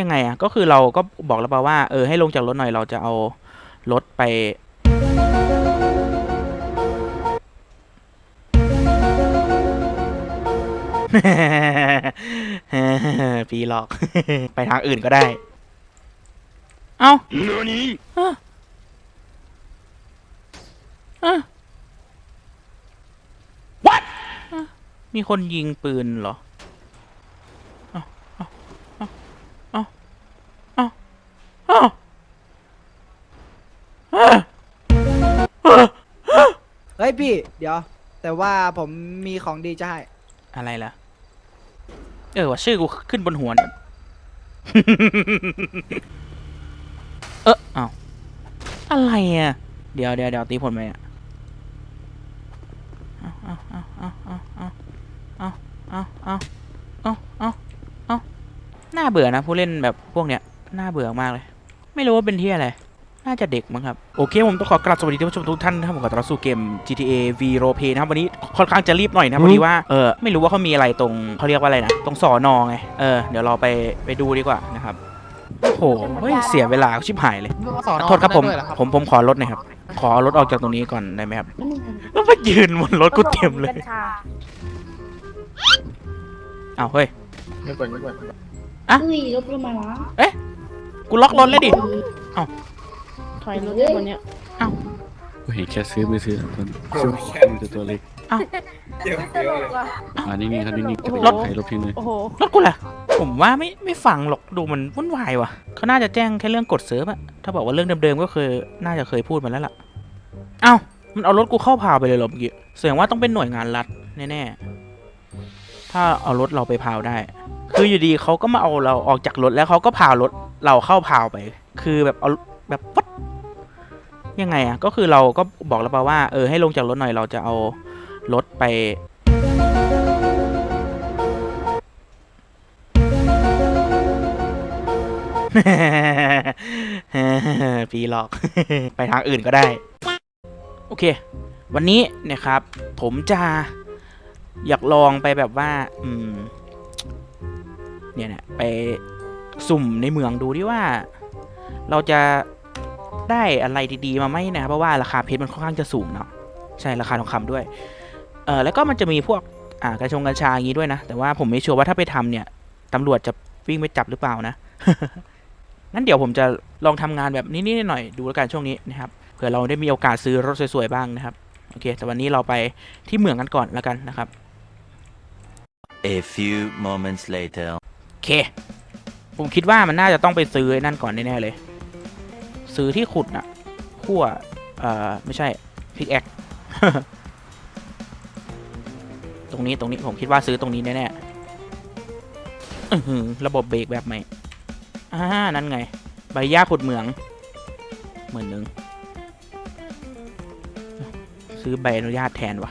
ยังไงอะก็คือเราก็บอกแล้วเปล่าว่าเออให้ลงจากรถหน่อยเราจะเอารถไป ปีหลอก ไปทางอื่นก็ได้ เอ้า何อะอะ What อะมีคนยิงปืนเหรอ เอ้าเอ้าเอ้าเอ้าเอ้าเอ้าเอ้าเฮ้ยพี่ เดี๋ยว แต่ว่าผมมีของดีจะให้ อะไรล่ะ เออว่าชื่อกูขึ้นบนหัวน่ะเออเอาอะไรอะ เดี๋ยวเดี๋ยวเดี๋ยวตีผลไปอะเอาเอาเอาเอาเอาเอาเอาเอาเอาเอาเอาน่าเบื่อนะผู้เล่นแบบพวกเนี้ย น่าเบื่อมากเลย ไม่รู้ว่าเป็นที่อะไร น่าจะเด็กมั้งครับ โอเคผมต้องขอกราบสวัสดีท่านผู้ชมทุกท่านนะครับผมขอต้อนรับสู่เกม GTA V Role Play นะครับ วันนี้ค่อนข้างจะรีบหน่อยนะพอดีว่าเออไม่รู้ว่าเขามีอะไรตรงเขาเรียกว่าอะไรนะ ตรงสอนอไงเออเดี๋ยวเราไปไปดูดีกว่านะครับโอ้โหเฮ้ยเสียเวลาชิบหายเลยโทษครับผม ผมผมขอรถหน่อยครับ ขอรถออกจากตรงนี้ก่อนได้ไหมครับแล้วมายืนบนรถกูเต็มเลยอ้าวเฮ้ยไม่เปิดไม่เปิดอะเฮ้ยรถลงมาละ กูล็อกรถเลยดิ ถอยรถได้บนเนี้ยกูเห็นแค่ซื้อมือซื้อตัวซื้อแค่มือตัวเล็กไม่ตลกอะอ่านิ่งๆครับนิ่งๆจะไปรถใครรถพี่เลยโอ้โห รถกูล่ะ ผมว่าไม่ไม่ฟังหรอกดูมันวุ่นวายว่ะเขาน่าจะแจ้งแค่เรื่องกดเซิร์ฟอะถ้าบอกว่าเรื่องเดิมๆก็เคยน่าจะเคยพูดมาแล้วล่ะ เอ้ามันเอารถกูเข้าพาวไปเลยเหรอเมื่อกี้แสดงว่าต้องเป็นหน่วยงานรัฐแน่ๆถ้าเอารถเราไปพาวได้ คืออยู่ดีเขาก็มาเอาเราออกจากรถแล้วเขาก็พาวรถ เราเข้าพาวไป คือแบบเอาแบบวัดยังไงอะก็คือเราก็บอกแล้วป่าว่าเออให้ลงจากรถหน่อยเราจะเอารถไปปีหลอก ไปทางอื่นก็ได้ โอเค วันนี้นะครับ ผมจะอยากลองไปแบบว่า อืม เนี่ยนะไป สุ่มในเมืองดูดิว่า เราจะได้อะไรดีๆมาไหมนะครับเพราะว่าราคาเพชรมันค่อนข้างจะสูงเนาะใช่ราคาทองคำด้วยเออแล้วก็มันจะมีพวกอ่ากระชงกัญชาอย่างนี้ด้วยนะ แต่ว่าผมไม่ชัวร์ว่าถ้าไปทำเนี่ยตำรวจจะวิ่งไปจับหรือเปล่านะงั้นเดี๋ยวผมจะลองทำงานแบบนิดๆหน่อยๆดูแล้วกันช่วงนี้นะครับเผื่อเราได้มีโอกาสซื้อรถสวยๆบ้างนะครับโอเคแต่วันนี้เราไปที่เมืองกันก่อนแล้วกันนะครับ A few moments later. โอเค ผมคิดว่ามันน่าจะต้องไปซื้อนั่นก่อนแน่ๆเลย ซื้อที่ขุดน่ะพั่วเอ่อไม่ใช่พิกแอคตรงนี้ตรงนี้ผมคิดว่าซื้อตรงนี้แน่ๆระบบเบรกแบบใหม่อ่านั่นไง ใบหญ้าขุดเหมืองหมื่นหนึ่งซื้อใบอนุญาตแทนวะ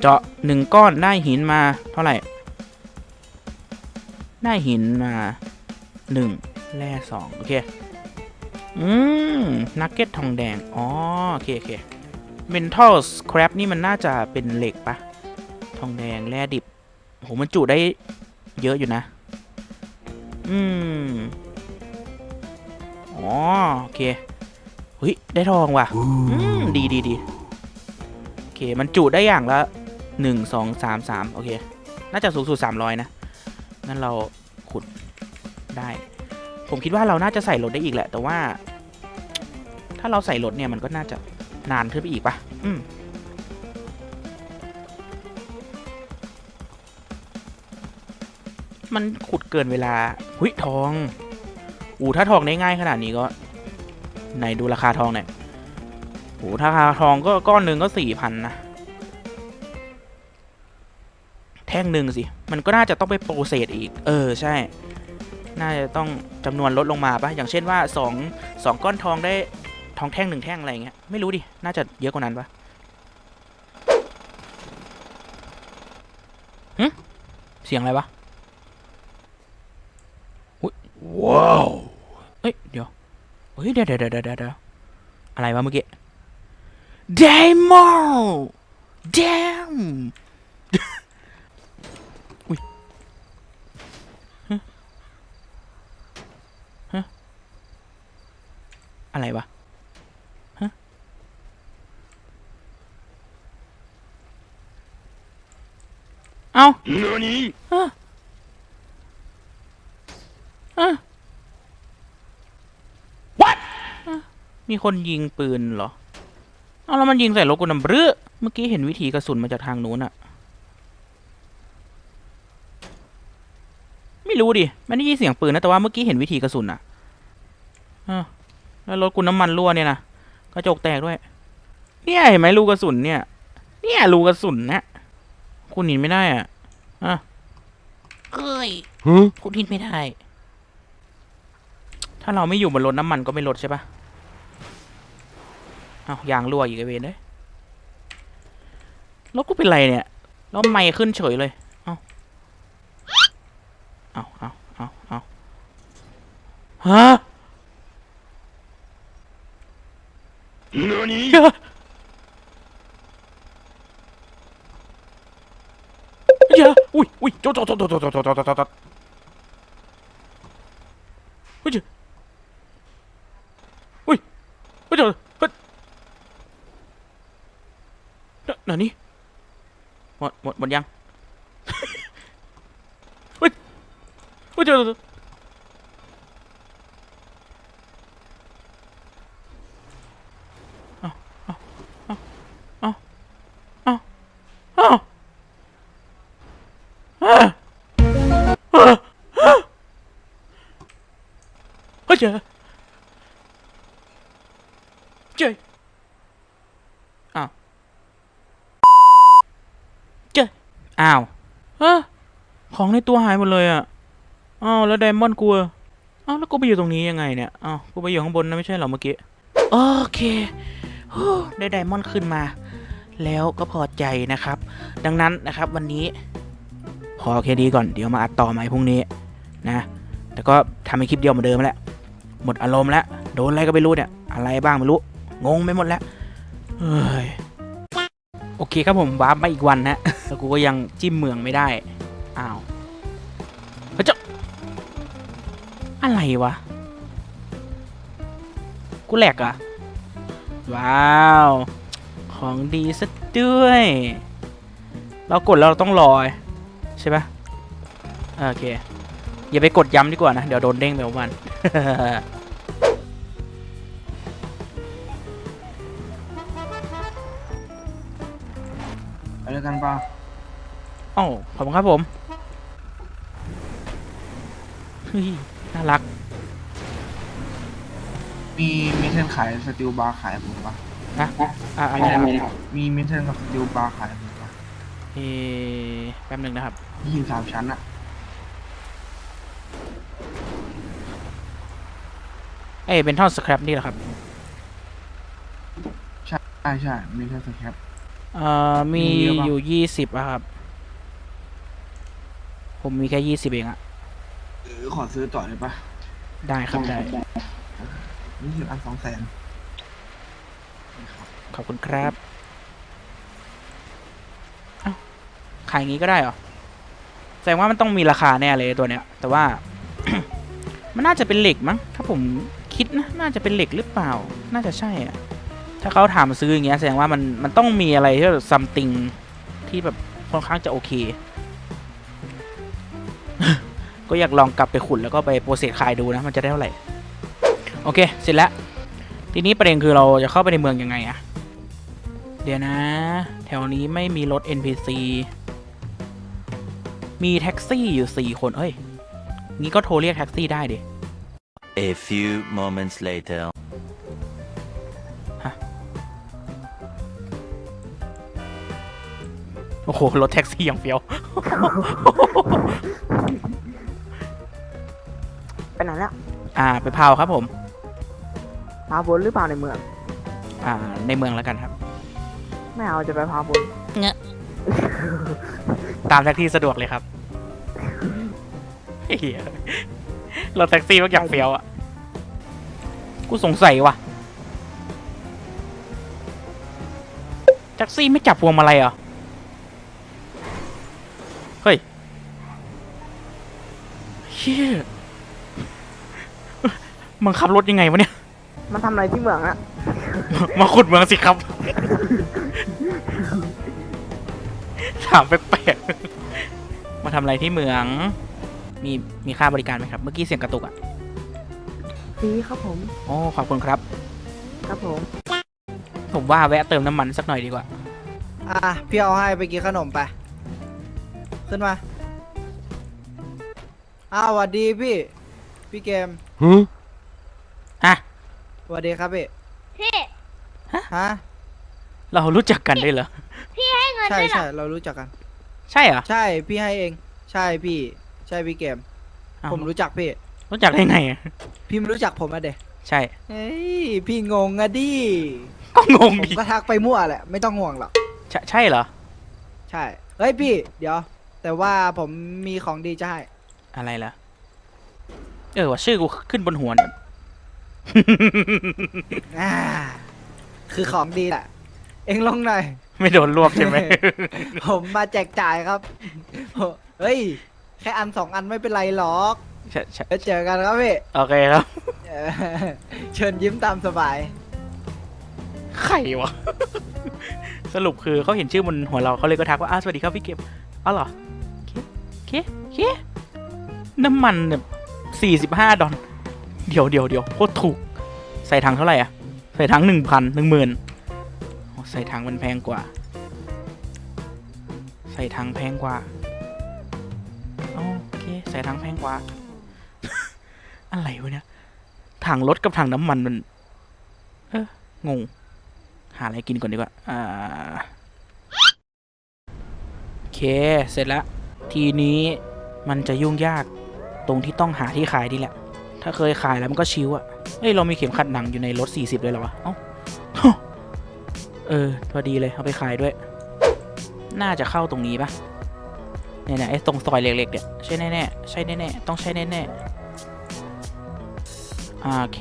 เจาะหนึ่งก้อนได้หินมาเท่าไหร่ ได้หินมาหนึ่งแร่สองโอเค อืม นักเก็ตทองแดง อ๋อ โอเคโอเค mental scrap นี่มันน่าจะเป็นเหล็กปะ ทองแดงแร่ดิบโหมันจุได้เยอะอยู่นะ อืม อ๋อ โอเคเฮ้ย ได้ทองว่ะ อืม ดีดีดีโอเค มันจุได้อย่างละหนึ่งสองสามสามโอเค น่าจะสูงสุดสามร้อยนะ งั้นเราขุดได้ ผมคิดว่าเราน่าจะใส่รถได้อีกแหละ แต่ว่า ถ้าเราใส่รถเนี่ยมันก็น่าจะนานขึ้นไปอีกปะอืมมันขุดเกินเวลา หุยทอง อูถ้าทองได้ง่ายขนาดนี้ก็ไหนดูราคาทองหน่อยโอ้ถ้าราคาทองก็ก้อนหนึ่งก็สี่พันนะ แท่งหนึ่งสิ มันก็น่าจะต้องไปโปรเซสอีก เออใช่ น่าจะต้องจำนวนลดลงมาปะอย่างเช่นว่าสองสองก้อนทองได้ทองแท่งหนึ่งแท่งอะไรเงี้ย ไม่รู้ดิ น่าจะเยอะกว่านั้นปะหึเสียงอะไรวะอุ๊ยว้าว เฮ้ย เดี๋ยว เฮ้ย เดี๋ยวเดี๋ยวเดี๋ยวเดี๋ยวเดี๋ยวอะไรวะเมื่อกี้ Damn Damn อะไรวะฮะเอาฮะฮะ What มีคนยิงปืนเหรอ เอาแล้วมันยิงใส่รถกูนำเรือเมื่อกี้เห็นวิธีกระสุนมาจากทางนู้นอะไม่รู้ดิไม่ได้ยินเสียงปืนนะ แต่ว่าเมื่อกี้เห็นวิธีกระสุนอะอะ แล้วรถกูน้ำมันรั่วเนี่ยนะกระจกแตกด้วย เนี่ยเห็นไหมรูกระสุนเนี่ย เนี่ยรูกระสุนนะคุณเห็นไม่ได้อะอะเอ้ยคุณเห็นไม่ได้ ถ้าเราไม่อยู่บนรถน้ำมันก็ไม่ลดใช่ปะเอายางรั่วอีกไอเวนเลยรถกูเป็นไรเนี่ยแล้วไม่ขึ้นเฉยเลย เอาเอาเอาเอาเอาฮะ อย่าอุ้ยอุ้ยโจโจโจโจโจโจโจโจโจโจโจเฮ้ยจ้าอุ้ยเฮ้ยเจ้าเฮ้ยน่ะไหนนี่หมดหมดหมดยังเฮ้ยเฮ้ยจ้าเจ้ เฮ้ยเจ้าเจ้าอ้าวเจ้าอ้าวฮะของในตัวหายหมดเลยอะอ้าวแล้วไดมอนด์กูอะอ้าวแล้วกูไปอยู่ตรงนี้ยังไงเนี่ยอ้าวกูไปอยู่ข้างบนนะไม่ใช่เหรอเมื่อกี้โอเคฮู้ได้ไดมอนด์ขึ้นมา แล้วก็พอใจนะครับ ดังนั้นนะครับวันนี้ พอแค่นี้ก่อนเดี๋ยวมาอัดต่อใหม่พรุ่งนี้นะ แต่ก็ทำเป็นคลิปเดียวเหมือนเดิมแหละ หมดอารมณ์แล้วโดนอะไรก็ไม่รู้เนี่ย อะไรบ้างไม่รู้ งงไปหมดแล้วเฮ้ยโอเคครับผมวาร์ปมาอีกวันนะแล้วกูก็ยังจิ้มเมืองไม่ได้ อ้าวเฮ้ยเจ้าอะไรวะ กูแหลกอะว้าว ของดีซะด้วย เรากดแล้วเราต้องรอใช่ปะโอเค อย่าไปกดย้ำดีกว่านะ เดี๋ยวโดนเด้งไปวันไปด้วยกันเปล่าอ้าวขอบคุณครับผมเฮ้ยน่ารัก มีมิเทนขายสติลบาร์ขายผมปะอะอะไรนะครับมีมิเทนกับสติลบาร์ขายผมปะเอ๊ะแป๊บหนึ่งนะครับยี่สิบสามชั้นอะ เอ้ยเป็นท่อนสครับนี่แหละครับใช่ใช่ใช่มิเทนสแคป เอ่อมีมีเยอะปะ อยู่ยี่สิบอะครับ ผมมีแค่ยี่สิบเองอะเออขอซื้อต่อได้ปะได้ครับได้ นี่สิบอันสองแสนขอบคุณครับเอ้าขายอย่างงี้ก็ได้เหรอ แสดงว่ามันต้องมีราคาแน่เลยตัวเนี้ย แต่ว่า มันน่าจะเป็นเหล็กมั้ง ถ้าผม คิดนะน่าจะเป็นเหล็กหรือเปล่า น่าจะใช่อะถ้าเขาถามซื้ออย่างเงี้ยแสดงว่ามันมันต้องมีอะไรที่แบบซัมติงที่แบบค่อนข้างจะโอเค ก็อยากลองกลับไปขุดแล้วก็ไปโปรเซสขายดูนะมันจะได้เท่าไหร่ โอเค เสร็จแล้ว ทีนี้ประเด็นคือเราจะเข้าไปในเมืองยังไงอะเดี๋ยวนะ แถวนี้ไม่มีรถ NPC มีแท็กซี่อยู่สี่คน เอ้ย งี้ก็โทรเรียกแท็กซี่ได้ดิ A few moments later. โอ้โห รถแท็กซี่อย่างเฟี้ยว ไปไหนแล้วอ่า ไปพาวครับผม พาบนหรือเปล่าในเมือง อ่า ในเมืองแล้วกันครับ ไม่เอาจะไปพาบนตามแท็กซี่สะดวกเลยครับเฮีย รถแท็กซี่มันอย่างเฟี้ยวอะ กูสงสัยว่ะ แท็กซี่ไม่จับพวงมาลัยเหรอ เฮ้ยเฮียมึงขับรถยังไงวะเนี่ยมาทำอะไรที่เมืองอะมาขุดเมืองสิครับ ถามแปลกๆมาทำอะไรที่เมือง มีมีค่าบริการไหมครับ เมื่อกี้เสียงกระตุกอะฟรีครับผม โอ้ขอบคุณครับ ครับผม ผมว่าแวะเติมน้ำมันสักหน่อยดีกว่า อะ พี่เอาให้ไปกินขนมไป ขึ้นมา อ้าวสวัสดีพี่ พี่เกมอะ สวัสดีครับพี่ พี่ฮะ เรารู้จักกันด้วยเหรอให้เงินใช่ด้วยเหรใช่อเรารู้จักกัน ใช่เหรอ ใช่พี่ให้เอง ใช่พี่ ใช่พี่เกม อ้าวผมรู้จักพี่ รู้จักได้ไงอะพี่ไม่รู้จักผมอะเด็ใช่ เฮ้ยพี่งงอะดิ ก็งงผมดิก็ทักไปมั่วแหละ ไม่ต้องห่วงหรอก ใช่ใช่เหรอ ใช่ เฮ้ยพี่ เดี๋ยว แต่ว่าผมมีของดีจะให้ อะไรล่ะ เออว่าชื่อกูขึ้นบนหัวเนี่ย อ่า คือของดีแหละ เอ็งลงหน่อย ไม่โดนรวบใช่ไหม ผมมาแจกจ่ายครับเฮ้ย แค่อันสองอันไม่เป็นไรหรอกใช่ใช่แล้วเจอกันครับพี่โอเคครับเออเชิญยิ้มตามสบาย ใครวะ สรุปคือเขาเห็นชื่อบนหัวเราเขาเลยก็ทักว่าอ้าวสวัสดีครับพี่เก็บอ๋อเหรอเคเคเคน้ำมันแบบสี่สิบห้าดอลเดี๋ยวเดี๋ยวเดี๋ยวโคตรถูก ใส่ถังเท่าไหร่อะ ใส่ถังหนึ่งพันหนึ่งหมื่นใส่ถังมันแพงกว่า ใส่ถังแพงกว่าโอเค ใส่ถังแพงกว่า อะไรวะเนี่ยถังรถกับถังน้ำมันมัน เอองง หาอะไรกินก่อนดีกว่า อ่า โอเค เสร็จแล้ว ทีนี้มันจะยุ่งยากตรงที่ต้องหาที่ขายดีแหละ ถ้าเคยขายแล้วมันก็ชิวอะเอ้ย เรามีเข็มขัดหนังอยู่ในรถ 40 เลยเหรอวะ เอ้า เออ พอดีเลย เอาไปขายด้วย น่าจะเข้าตรงนี้ปะเนี่ยนะไอ้ตรงซอยเล็กๆเนี่ย ช่แน่ๆใช่แน่ๆต้องใช่แน่ๆโอเค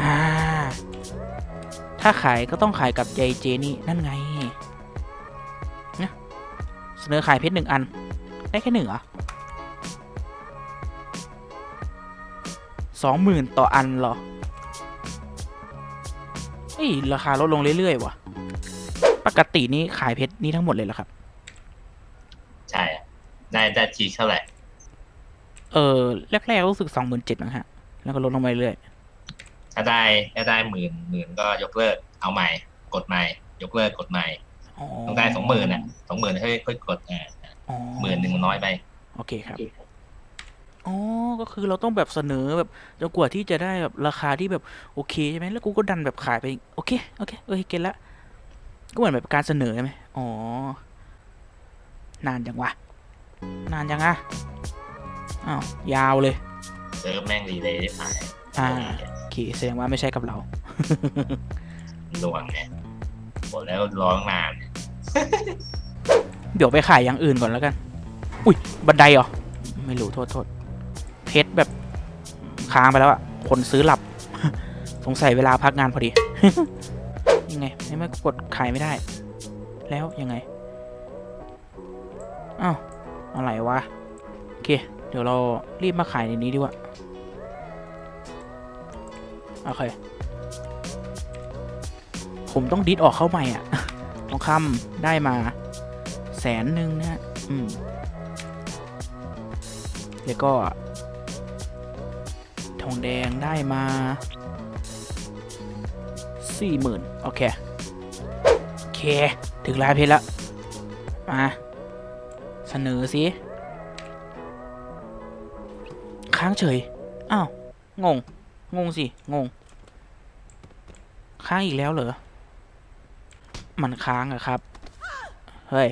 อ่าถ้าขายก็ต้องขายกับยายเจนี่นั่นไงนะเสนอขายเพชรหนึ่งอัน ได้แค่หนึ่งเหรอสองหมื่นต่ออันเหรอเฮ้ยราคาลดลงเรื่อยๆว่ะ ปกตินี่ขายเพชรนี่ทั้งหมดเลยเหรอครับ ได้ได้ทีเท่าไหร่ เออแรกๆรู้สึกสองหมื่นเจ็ดนะฮะ แล้วก็ลดลงไปเรื่อยถ้าได้ถ้าได้หมื่นหมื่นก็ยกเลิกเอาใหม่ กดใหม่ ยกเลิกกดใหม่อ๋อต้องได้สองหมื่นอะสองหมื่นค่อยค่อยกดอ่าอ๋อหมื่นหนึ่งมันน้อยไป โอเคครับอ๋อ ก็คือเราต้องแบบเสนอแบบจนกว่าที่จะได้แบบราคาที่แบบโอเคใช่ไหมแล้วกูก็ดันแบบขายไป โอเค โอเคเออเก็ตละ ก็เหมือนแบบการเสนอใช่ไหมอ๋อ นานจังวะ นานจังอะอ้าวยาวเลยเซิร์ฟแม่งรีเลยได้ขายอ่าโอเคแสดงว่าไม่ใช่กับเราหน่วงเนี่ยบอกแล้วร้องนาน เดี๋ยวไปขายอย่างอื่นก่อนแล้วกัน อุ้ยบันไดเหรอ ไม่รู้โทษโทษเพชรแบบค้างไปแล้วอะคนซื้อหลับ สงสัยเวลาพักงานพอดี ยังไงไม่ไม่กดขายไม่ได้ แล้วยังไง อ้าว อะไรวะ โอเค เดี๋ยวเรารีบมาขายในนี้ดีกว่า โอเค ผมต้องดิดออกเข้าใหม่อะทองคำได้มาแสนหนึ่งนะฮะอืมแล้วก็ ทองแดงได้มาสี่หมื่นโอเค โอเค ถึงลายเพชรแล้วมา เสนอสิค้างเฉย อ้าว งง งงสิ งง ค้างอีกแล้วเหรอ มันค้างอะครับ เฮ้ย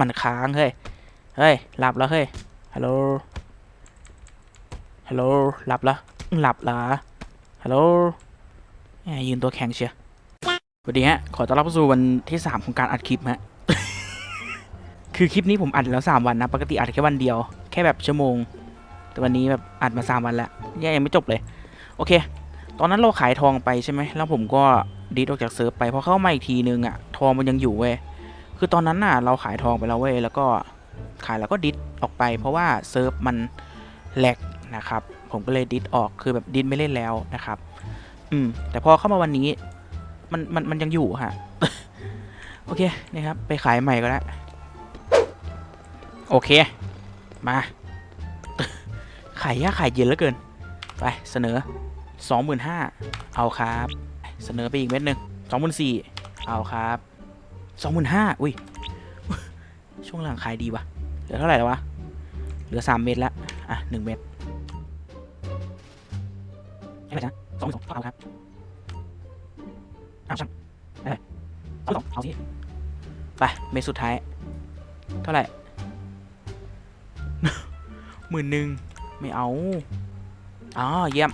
มันค้าง เฮ้ย เฮ้ย หลับแล้วเฮ้ย ฮัลโหล ฮัลโหล หลับแล้วหลับเหรอ ฮัลโหลแหมยืนตัวแข็งเชียวสวัสดีฮะ ขอต้อนรับสู่วันที่ 3 ของการอัดคลิปฮะ คือคลิปนี้ผมอัดแล้ว 3 วันนะ ปกติอัดแค่วันเดียว แค่แบบชั่วโมง แต่วันนี้แบบอัดมา 3 วันแล้วยังไม่จบเลย โอเค ตอนนั้นเราขายทองไปใช่ไหม แล้วผมก็ดิสออกจากเซิร์ฟไป พอเข้ามาอีกทีนึงอะทองมันยังอยู่เว้ย คือตอนนั้นน่ะเราขายทองไปแล้วเว้ย แล้วก็ขายแล้วก็ดิสออกไป เพราะว่าเซิร์ฟมันแหลกนะครับ ผมก็เลยดิสออก คือแบบดิสไม่เล่นแล้วนะครับ อืม แต่พอเข้ามาวันนี้ มัน มัน มันยังอยู่ฮะ โอเค นะครับ ไปขายใหม่ก็แล้ว โอเค มาขายยากขายเย็นเหลือเกิน ไปเสนอ 25,000 เอาครับ เสนอไปอีกเม็ดหนึ่ง24,000 เอาครับ 25,000 อุ้ย ช่วงหลังขายดีวะเหลือเท่าไหร่แล้ววะ เหลือ 3 เม็ดละ อะ 1 เม็ดใช่ไหมจ๊ะสองสองเอาครับเอาช่างเออสองสองเอาสิไป เม็ดสุดท้าย เท่าไหร่ หมื่นหนึ่งไม่เอาอ๋อเยี่ยม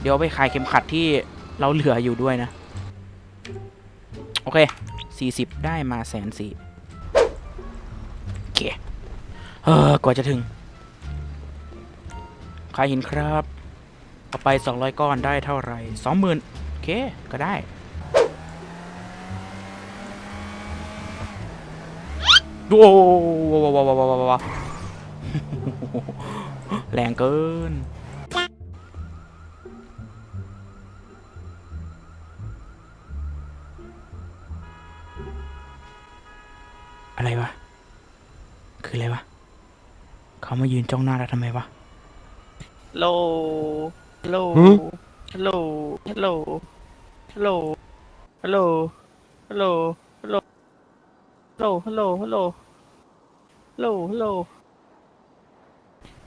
เดี๋ยวไปขายเข็มขัดที่เราเหลืออยู่ด้วยนะ โอเคสี่สิบได้มาแสนสี่โอเคเออกว่าจะถึง ขายหินครับเอาไปสองร้อยก้อนได้เท่าไหร่สองหมื่นโอเค ก็ได้ โอ้ว้าวว้าวว้าวว้าว แรงเกินอะไรวะ คืออะไรวะ เขามายืนจ้องหน้าเราทำไมวะโลโลโลโลโลโลโลโลโลโลโลโลโล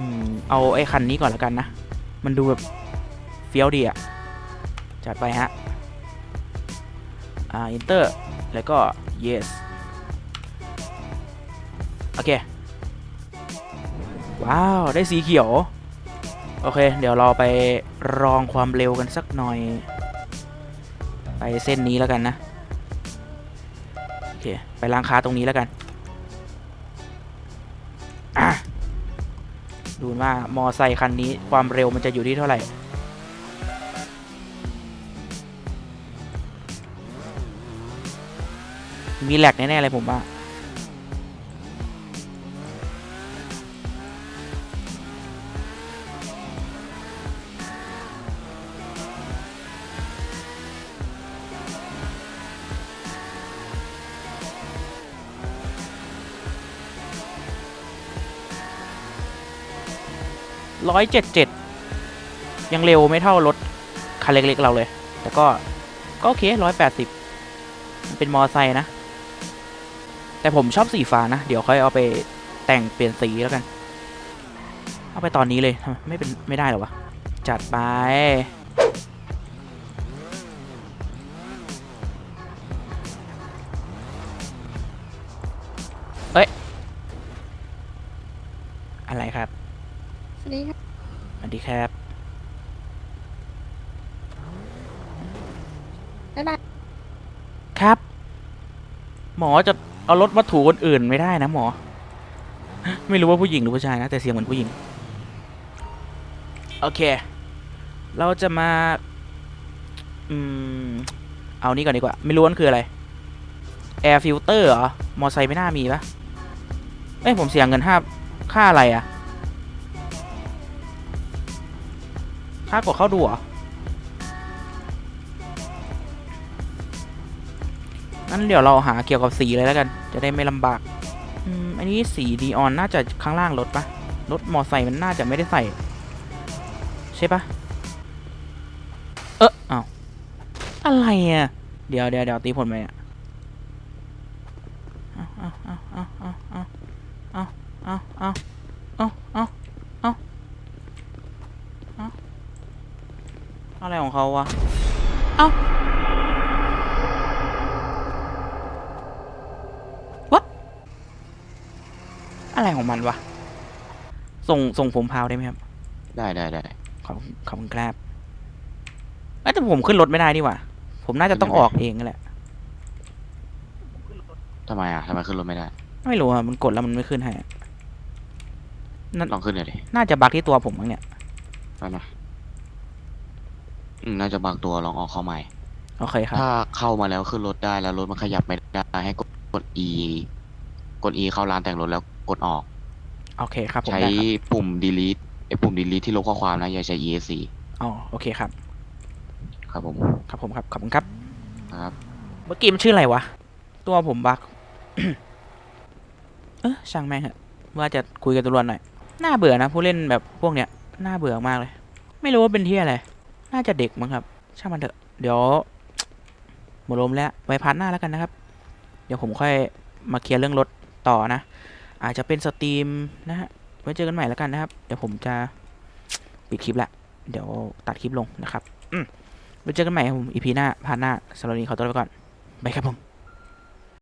อืมเอาไอ้คันนี้ก่อนแล้วกันนะ มันดูแบบเฟี้ยวดีอะจัดไปฮะ อ่า enter แล้วก็ yes โอเค ว้าว ได้สีเขียว โอเค เดี๋ยวเราไปลองความเร็วกันสักหน่อย ไปเส้นนี้แล้วกันนะ โอเค ไปร้านค้าตรงนี้แล้วกัน ดูว่ามอไซคันนี้ความเร็วมันจะอยู่ที่เท่าไหร่ มีแหลกแน่ ๆ เลยผมว่า ร้อยเจ็ดเจ็ดยังเร็วไม่เท่ารถคันเล็กๆเราเลย แต่ก็ก็โอเคร้อยแปดสิบมันเป็นมอไซค์นะ แต่ผมชอบสีฟ้านะ เดี๋ยวค่อยเอาไปแต่งเปลี่ยนสีแล้วกัน เอาไปตอนนี้เลยทำไมไม่เป็นไม่ได้หรอวะ จัดไปเอ้ย อะไรครับ สวัสดีครับ ดีครับ บ๊ายบาย ครับ หมอจะเอารถมาถูคนอื่นไม่ได้นะหมอ ไม่รู้ว่าผู้หญิงหรือผู้ชายนะ แต่เสียงเหมือนผู้หญิง โอเค เราจะมา อืม เอานี่ก่อนดีกว่า ไม่รู้มันคืออะไร Air Filter เหรอ มอไซค์ไม่น่ามีปะเอ้ยผมเสียเงินห้าค่าอะไรอะ ค่ากดเข้าดูเหรองั้นเดี๋ยวเราหาเกี่ยวกับสีเลยแล้วกัน จะได้ไม่ลำบากอืมอันนี้สีดีออนน่าจะข้างล่างรถปะรถมอไซค์มันน่าจะไม่ได้ใส่ ใช่ปะเอออ้าวอะไรอะ เดี๋ยวเดี๋ยวเดี๋ยวตีผลไปอะ อ้าอะไรของมันวะ ส่งส่งผมพาวได้ไหมครับ ได้ได้ได้ขอบคุณขอบคุณครับเอ้ยแต่ผมขึ้นรถไม่ได้นี่หว่า ผมน่าจะต้องออกเองนั่นแหละ ทำไมอะทำไมขึ้นรถไม่ได้ ไม่รู้อะ มันกดแล้วมันไม่ขึ้นให้อะนั่นลองขึ้นหน่อยดิน่าจะบั๊กที่ตัวผมมั้งเนี่ยไปนะ อืมน่าจะบางตัวลองออกเข้าใหม่ โอเคครับ ถ้าเข้ามาแล้วขึ้นรถได้แล้วรถมันขยับไม่ได้ให้กดกด E กด E เข้าร้านแต่งรถแล้วกดออก โอเคครับผมใช้ได้ครับปุ่ม delete ไอ้ปุ่ม delete ที่ลบข้อความนะอย่าใช้ ESC อ๋อโอเคครับ ครับผมครับผมครับ ขอบคุณครับ ครับ เมื่อกี้มันชื่ออะไรวะ ตัวผมบัก เออช่างแม่งเหอะว่าจะคุยกับตำรวจหน่อย น่าเบื่อนะผู้เล่นแบบพวกเนี้ย น่าเบื่อมากเลย ไม่รู้ว่าเป็นที่อะไร น่าจะเด็กมั้งครับ ช่างมันเถอะ เดี๋ยวหมดลมแล้ว ไว้พาร์ทหน้าแล้วกันนะครับ เดี๋ยวผมค่อยมาเคลียร์เรื่องรถต่อนะ อาจจะเป็นสตรีมนะฮะ ไว้เจอกันใหม่แล้วกันนะครับ เดี๋ยวผมจะปิดคลิปละ เดี๋ยวตัดคลิปลงนะครับ อืมไว้เจอกันใหม่ครับผมอีพีหน้าพาร์ทหน้าสำหรับวันนี้ขอตัวไปก่อน บายครับผม